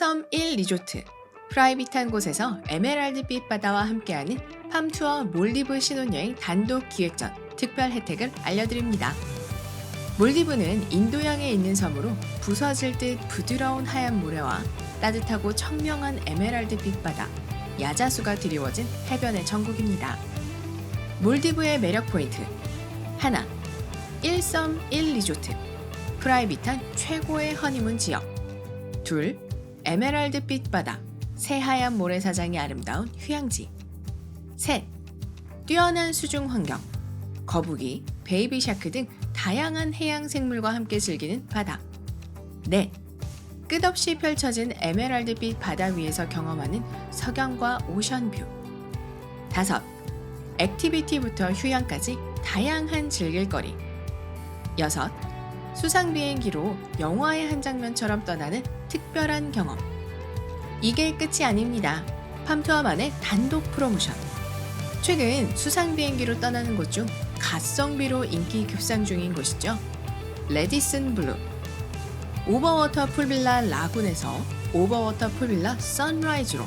1섬 1 리조트 프라이빗한 곳에서 에메랄드빛 바다와 함께하는 팜투어 몰디브 신혼여행 단독 기획전 특별 혜택을 알려드립니다. 몰디브는 인도양에 있는 섬으로 부서질 듯 부드러운 하얀 모래와 따뜻하고 청명한 에메랄드빛 바다, 야자수가 드리워진 해변의 천국입니다. 몰디브의 매력 포인트 하나, 1섬 1 리조트 프라이빗한 최고의 허니문 지역 둘, 에메랄드빛 바다 새하얀 모래사장이 아름다운 휴양지. 셋, 뛰어난 수중 환경 거북이, 베이비 샤크 등 다양한 해양 생물과 함께 즐기는 바다. 넷, 끝없이 펼쳐진 에메랄드빛 바다 위에서 경험하는 석양과 오션뷰. 다섯, 액티비티부터 휴양까지 다양한 즐길거리. 여섯, 수상 비행기로 영화의 한 장면처럼 떠나는 특별한 경험. 이게 끝이 아닙니다. 팜투어만의 단독 프로모션. 최근 수상 비행기로 떠나는 곳 중 가성비로 인기 급상 중인 곳이죠. 레디슨 블루. 오버워터 풀빌라 라군에서 오버워터 풀빌라 선라이즈로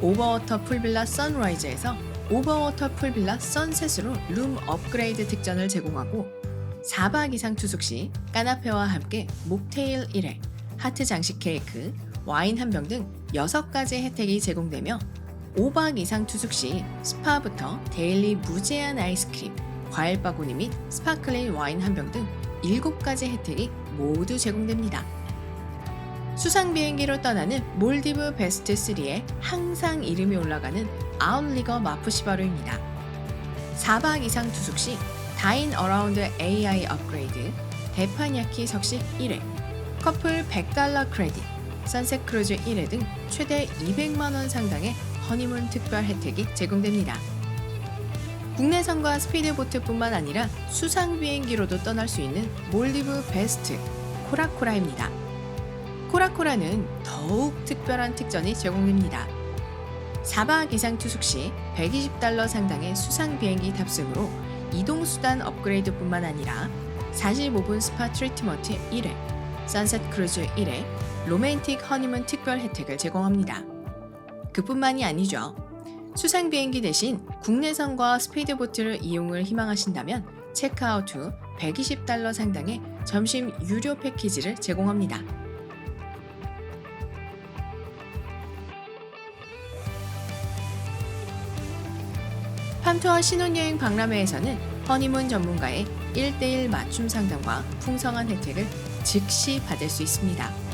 오버워터 풀빌라 선라이즈에서 오버워터 풀빌라 선셋으로 룸 업그레이드 특전을 제공하고 4박 이상 투숙 시 까나페와 함께 목테일 1회, 하트 장식 케이크, 와인 한 병 등 6가지 혜택이 제공되며 5박 이상 투숙 시 스파부터 데일리 무제한 아이스크림, 과일 바구니 및 스파클링 와인 한 병 등 7가지 혜택이 모두 제공됩니다. 수상 비행기로 떠나는 몰디브 베스트 3에 항상 이름이 올라가는 아웃리거 마푸시바루입니다. 4박 이상 투숙 시 다인 어라운드 AI 업그레이드, 대파냐키 석식 1회, 커플 100달러 크레딧, 선셋 크루즈 1회 등 최대 200만원 상당의 허니문 특별 혜택이 제공됩니다. 국내선과 스피드보트뿐만 아니라 수상 비행기로도 떠날 수 있는 몰디브 베스트 코라코라입니다. 코라코라는 더욱 특별한 특전이 제공됩니다. 4박 이상 투숙 시 120달러 상당의 수상 비행기 탑승으로 이동수단 업그레이드뿐만 아니라 45분 스파 트리트먼트 1회, 선셋 크루즈 1회, 로맨틱 허니문 특별 혜택을 제공합니다. 그뿐만이 아니죠. 수상 비행기 대신 국내선과 스피드보트를 이용을 희망하신다면 체크아웃 후 120달러 상당의 점심 유료 패키지를 제공합니다. 팜투어 신혼여행 박람회에서는 허니문 전문가의 1대1 맞춤 상담과 풍성한 혜택을 즉시 받을 수 있습니다.